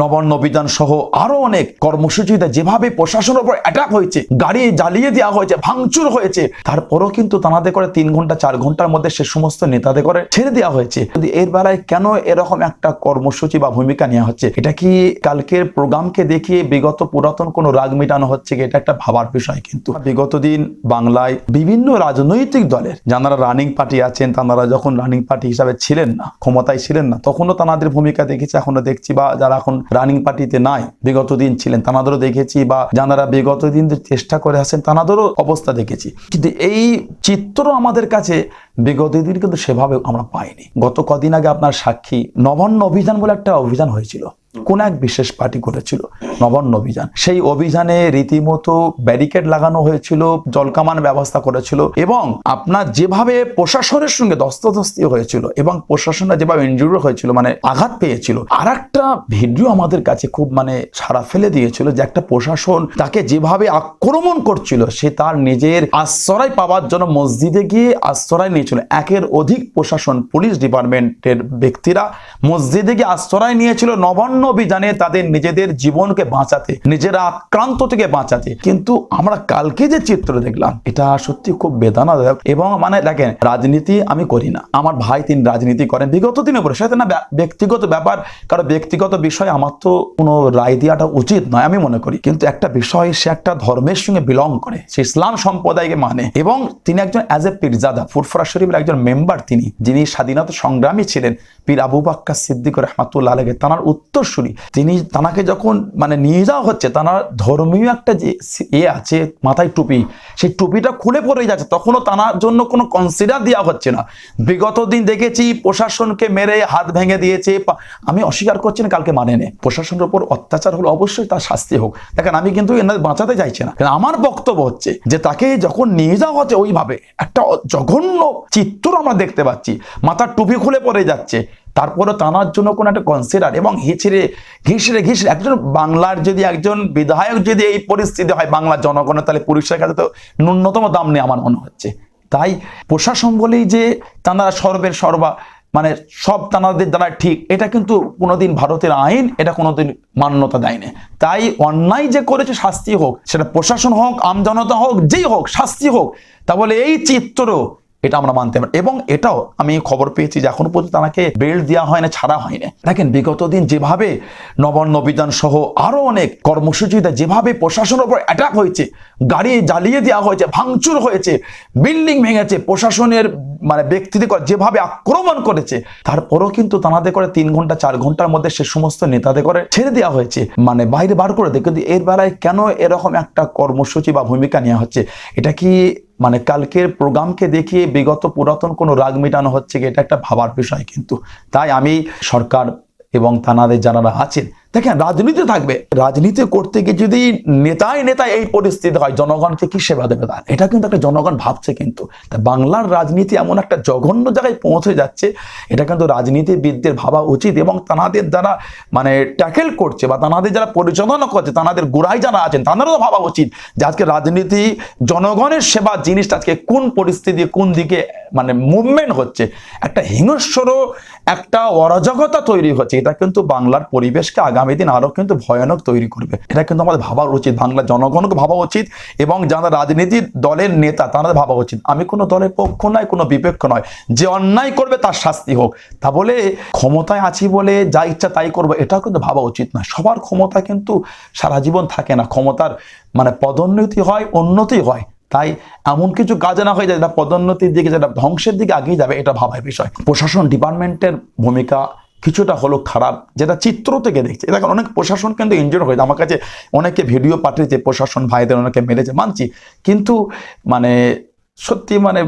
নবান্ন অভিযান সহ আরও অনেক কর্মসূচিতে যেভাবে প্রশাসনের উপর অ্যাটাক হয়েছে, গাড়ি জ্বালিয়ে দেওয়া হয়েছে, ভাঙচুর হয়েছে, তারপরও কিন্তু তানাদের করে তিন ঘণ্টা, চার ঘণ্টার মধ্যে সে সমস্ত নেতাদের করে ছেড়ে দেওয়া হয়েছে। যদি এর বেলায় কেন এরকম একটা কর্মসূচি বা ভূমিকা নেওয়া হচ্ছে, এটা কি কালকের প্রোগ্রামকে দেখিয়ে বিগত পুরাতন কোনো রাগ মেটানো হচ্ছে এটা একটা ভাবার বিষয় কিন্তু। বিগত দিন বাংলায় বিভিন্ন রাজনৈতিক দলের যারা রানিং পার্টি আছেন, তারা যখন রানিং পার্টি হিসাবে ছিলেন না, ক্ষমতায় ছিলেন না, তখনও তাদের ভূমিকা দেখেছি এখনও দেখছি বা যারা এখন রানিং পার্টিতে নাই। বিগত দিন ছিলেন তানাদেরও দেখেছি বা যারা বিগত দিন চেষ্টা করে আসেন তানাদেরও অবস্থা দেখেছি। কিন্তু এই চিত্র আমাদের কাছে বিগত দিন কিন্তু সেভাবে আমরা পাইনি। গত কদিন আগে আপনার সাক্ষী নবান্ন অভিযান বলে একটা অভিযান হয়েছিল। কোন এক বিশেষ পার্টি করেছিল নবান্ন অভিযান। সেই অভিযানে রীতিমতো ব্যারিকেড লাগানো হয়েছিল, জলকামান ব্যবস্থা করেছিল এবং আপনার যেভাবে প্রশাসনের সঙ্গে দস্তদস্তি হয়েছিল এবং প্রশাসনরা যেভাবে ইনজুরি হয়েছিল মানে আঘাত পেয়েছিল আর একটা ভিডিও আমাদের কাছে খুব মানে সারা ফেলে দিয়েছিল যে একটা প্রশাসন তাকে যেভাবে আক্রমণ করছিল, সে তার নিজের আশ্রয় পাওয়ার জন্য মসজিদে গিয়ে আশ্রয় নিয়েছিল একের অধিক প্রশাসন, পুলিশ ডিপার্টমেন্টের ব্যক্তিরা মসজিদে গিয়ে আশ্রয় নিয়েছিল, নবান্ন অভিযানে তাদের নিজেদের জীবনকে বাঁচাতে, নিজেরা আক্রান্ত থেকে বাঁচাতে। কিন্তু আমরা কালকে যে চিত্র দেখলাম, এটা সত্যি খুব বেদনাদায়ক এবং মানে দেখেন, রাজনীতি আমি করি না। আমার ভাই তিনি রাজনীতি করেন। বিগত দিনে পরে সেটা না ব্যক্তিগত ব্যাপার কারণ ব্যক্তিগত বিষয় আমার তো কোনো রায় দেওয়াটা উচিত নয় আমি মনে করি। কিন্তু একটা বিষয়, সে একটা ধর্মের সঙ্গে বিলং করে, সে ইসলাম সম্প্রদায়কে মানে। এবং তিনি একজন অ্যাজ এ পীরজাদা, ফুরফুরা শরীফের একজন মেম্বার তিনি, যিনি স্বাধীনতা সংগ্রামী ছিলেন, পীর আবু বাক্কা সিদ্দিক রহমাতুল্লাহ আলহে তানার উত্তরসূরি তিনি তানাকে যখন মানে নিয়ে যাওয়া হচ্ছে, তানার ধর্মীয় একটা যে ইয়ে আছে, মাথায় টুপি, সেই টুপিটা খুলে পড়ে যাচ্ছে, তখনও তানার জন্য কোনো কনসিডার দেওয়া হচ্ছে না। বিগত দিন দেখেছি, প্রশাসনকে মেরে হাত ভেঙে দিয়েছে আমি অস্বীকার করছি না, কালকে মানে নে প্রশাসনের উপর অত্যাচার হলো অবশ্যই তার শাস্তি হোক। দেখেন, আমি কিন্তু এনাদের বাঁচাতে চাইছি না। কিন্তু আমার বক্তব্য হচ্ছে যে, তাকে যখন নিয়ে যাওয়া হচ্ছে, ওইভাবে একটা জঘন্য চিত্র আমরা দেখতে পাচ্ছি। মাথার টুপি খুলে পড়ে যাচ্ছে। তারপরে টানার জন্য কোনো একটা কনসিডার এবং হিচড়ে ঘিসড়ে ঘিসড়ে একজন বাংলার যদি একজন বিধায়ক যদি এই পরিস্থিতি হয় বাংলার জনগণের, তাহলে পুলিশের কাছে তো ন্যূনতম দাম নেই আমার মনে হচ্ছে। তাই প্রশাসন বলেই যে তারা সর্বের সর্বা মানে সব তানাদের দ্বারা ঠিক, এটা কিন্তু কোনোদিন ভারতের আইন, এটা কোনোদিন মান্যতা দেয় না তাই অন্যায় যে করেছে শাস্তি হোক, সেটা প্রশাসন হোক, আমজনতা হোক, যেই হোক, শাস্তি হোক, তা বলে এই চিত্র এটা আমরা মানতে পারি। এবং এটাও আমি খবর পেয়েছি যে এখনও পর্যন্ত তাকে বেল্ট দেওয়া হয় না ছাড়া হয় না দেখেন, বিগত দিন যেভাবে নবান্ন অভিযান সহ আরও অনেক কর্মসূচিতে যেভাবে প্রশাসনের উপর অ্যাটাক হয়েছে, গাড়ি জ্বালিয়ে দেওয়া হয়েছে, ভাঙচুর হয়েছে বিল্ডিং ভেঙেছে, প্রশাসনের মানে ব্যক্তিদের যেভাবে আক্রমণ করেছে, তারপরও কিন্তু তানাদের করে তিন ঘণ্টা, চার ঘণ্টার মধ্যে সে সমস্ত নেতাদের করে ছেড়ে দেওয়া হয়েছে। মানে বাইরে বার করে দেয়, কিন্তু এর বেলায় কেন এরকম একটা কর্মসূচি বা ভূমিকা নেওয়া হচ্ছে? এটা কি মানে কালকের প্রোগ্রামকে দেখিয়ে বিগত পুরাতন কোনো রাগ মেটানো হচ্ছে কি? এটা একটা ভাবার বিষয় কিন্তু। তাই আমি সরকার এবং থানাদের যারা আছেন দেখেন, রাজনীতি থাকবে। রাজনীতি করতে গিয়ে যদি নেতাই নেতা এই পরিস্থিতি হয়, জনগণকে কি সেবা দেবে তার? এটা কিন্তু একটা জনগণ ভাবছে কিন্তু। তা বাংলার রাজনীতি এমন একটা জঘন্য জায়গায় পৌঁছে যাচ্ছে, এটা কিন্তু রাজনীতিবিদদের ভাবা উচিত এবং তানাদের যারা মানে ট্যাকেল করছে বা তানাদের যারা পরিচালনা করছে তানাদের গোড়ায় যারা আছেন, তাদেরও ভাবা উচিত যে আজকে রাজনীতি জনগণের সেবা জিনিসটা আজকে কোন পরিস্থিতি, কোন দিকে মানে মুভমেন্ট হচ্ছে। একটা হিংস্র একটা অরাজকতা তৈরি হচ্ছে। এটা কিন্তু বাংলার পরিবেশকে আগামী দিন আরও কিন্তু ভয়ানক তৈরি করবে। এটা কিন্তু আমাদের ভাবা উচিত বাংলার জনগণকে ভাবা উচিত এবং যারা রাজনীতির দলের নেতা তাদের ভাবা উচিত। আমি কোনো দলের পক্ষ নয়, কোনো বিপক্ষ নয়। যে অন্যায় করবে তার শাস্তি হোক। তা বলে ক্ষমতায় আছি বলে যা ইচ্ছা তাই করব, এটাও কিন্তু ভাবা উচিত নয়। সবার ক্ষমতা কিন্তু সারা জীবন থাকে না। ক্ষমতার মানে পদোন্নতি হয়, উন্নতি হয়। তাই এমন কিছু কাজে না হয়ে যায়, যেটা পদোন্নতির দিকে, যেটা ধ্বংসের দিকে আগিয়ে যাবে, এটা ভাবার বিষয়। প্রশাসন ডিপার্টমেন্টের ভূমিকা কিছুটা হলো খারাপ, যেটা চিত্র থেকে দেখছে। দেখেন, অনেক প্রশাসন কিন্তু ইনজোর হয়েছে। আমার কাছে অনেকে ভিডিও পাঠিয়েছে, প্রশাসন ভাইদের অনেকে মেরেছে, মানছি। কিন্তু মানে সত্যি মানে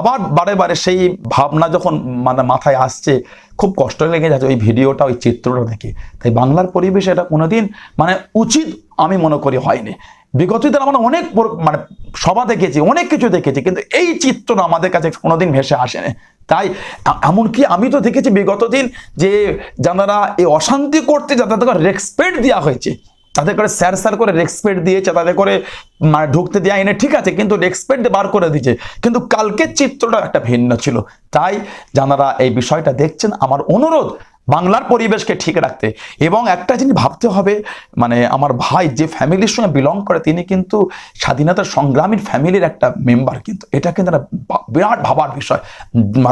আবার বারে বারে সেই ভাবনা যখন মানে মাথায় আসছে, খুব কষ্ট লেগে যাচ্ছে ওই ভিডিওটা ওই চিত্রটা দেখে। তাই বাংলার পরিবেশ এটা কোনোদিন মানে উচিত আমি মনে করি হয়নি। বিগত দিন আমরা অনেক মানে সভা দেখেছি, অনেক কিছু দেখেছি, কিন্তু এই চিত্রটা আমাদের কাছে কোনোদিন ভেসে আসেনি। তাই এমনকি আমি তো দেখেছি বিগত দিন যে যারা এই অশান্তি করতে যা তাদেরকে রেসপেক্ট দেওয়া হয়েছে। তাদের করে স্যার স্যার করে রেসপেক্ট দিয়েছে, তাদের করে মানে ঢুকতে দেওয়া এনে ঠিক আছে, কিন্তু রেসপেক্ট বার করে দিয়েছে। কিন্তু কালকের চিত্রটা একটা ভিন্ন ছিল। তাই যারা এই বিষয়টা দেখছেন। আমার অনুরোধ বাংলার পরিবেশকে ঠিক রাখতে। এবং একটা জিনিস ভাবতে হবে মানে আমার ভাই যে ফ্যামিলির সঙ্গে বিলং করে, তিনি কিন্তু স্বাধীনতা সংগ্রামীর ফ্যামিলির একটা মেম্বার কিন্তু। এটা কিন্তু একটা বিরাট ভাবার বিষয়।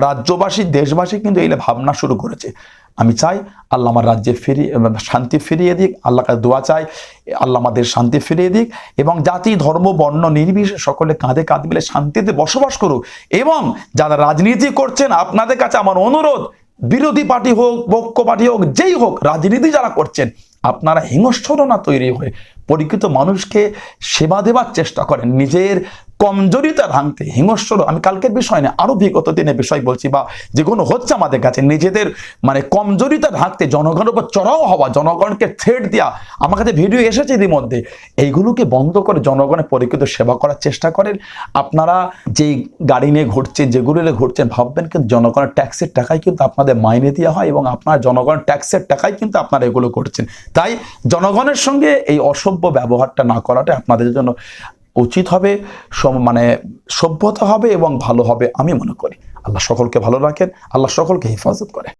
রাজ্যবাসী, দেশবাসী কিন্তু এই ভাবনা শুরু করেছে। আমি চাই আল্লাহ আমার রাজ্যে ফিরিয়ে শান্তি ফিরিয়ে দিক, আল্লাহ দোয়া চাই, আল্লাহ আমাদের শান্তি ফিরিয়ে দিক, এবং জাতি, ধর্ম, বর্ণ, নির্বিশেষে সকলে কাঁধে কাঁধ মিলে শান্তিতে বসবাস করুক। এবং যারা রাজনীতি করছেন, আপনাদের কাছে আমার অনুরোধ বিরোধী পার্টি হোক পক্ষ পার্টি হোক যেই হোক রাজনীতি যারা করছেন আপনারা হিংস্র না তৈরি হয়ে পরিচিত মানুষকে সেবা দেওয়ার চেষ্টা করেন, নিজের কমজোরিতা ভাঙতে। হিংস্র আমি কালকের বিষয় না আরও বিগত দিনের বিষয় বলছি বা যেগুলো হচ্ছে আমাদের কাছে, নিজেদের মানে কমজোরিতা ভাঙতে, জনগণের উপর চড়াও হওয়া, জনগণকে থ্রেট দেওয়া আমার কাছে ভিডিও এসেছে ইতিমধ্যে। এইগুলোকে বন্ধ করে জনগণের পরিচিত সেবা করার চেষ্টা করেন। আপনারা যেই গাড়ি নিয়ে ঘুরছেন, যেগুলো নিয়ে ঘুরছেন, ভাববেন কিন্তু জনগণের ট্যাক্সের টাকায় কিন্তু আপনাদের মাইনে দেওয়া হয় এবং আপনার জনগণের ট্যাক্সের টাকায় কিন্তু আপনারা এগুলো করছেন। তাই জনগণের সঙ্গে এই অসভ্য ব্যবহারটা না করাটা আপনাদের জন্য উচিত হবে মানে সভ্যতা হবে এবং ভালো হবে আমি মনে করি। আল্লাহ সকলকে ভালো রাখেন, আল্লাহ সকলকে হেফাজত করে।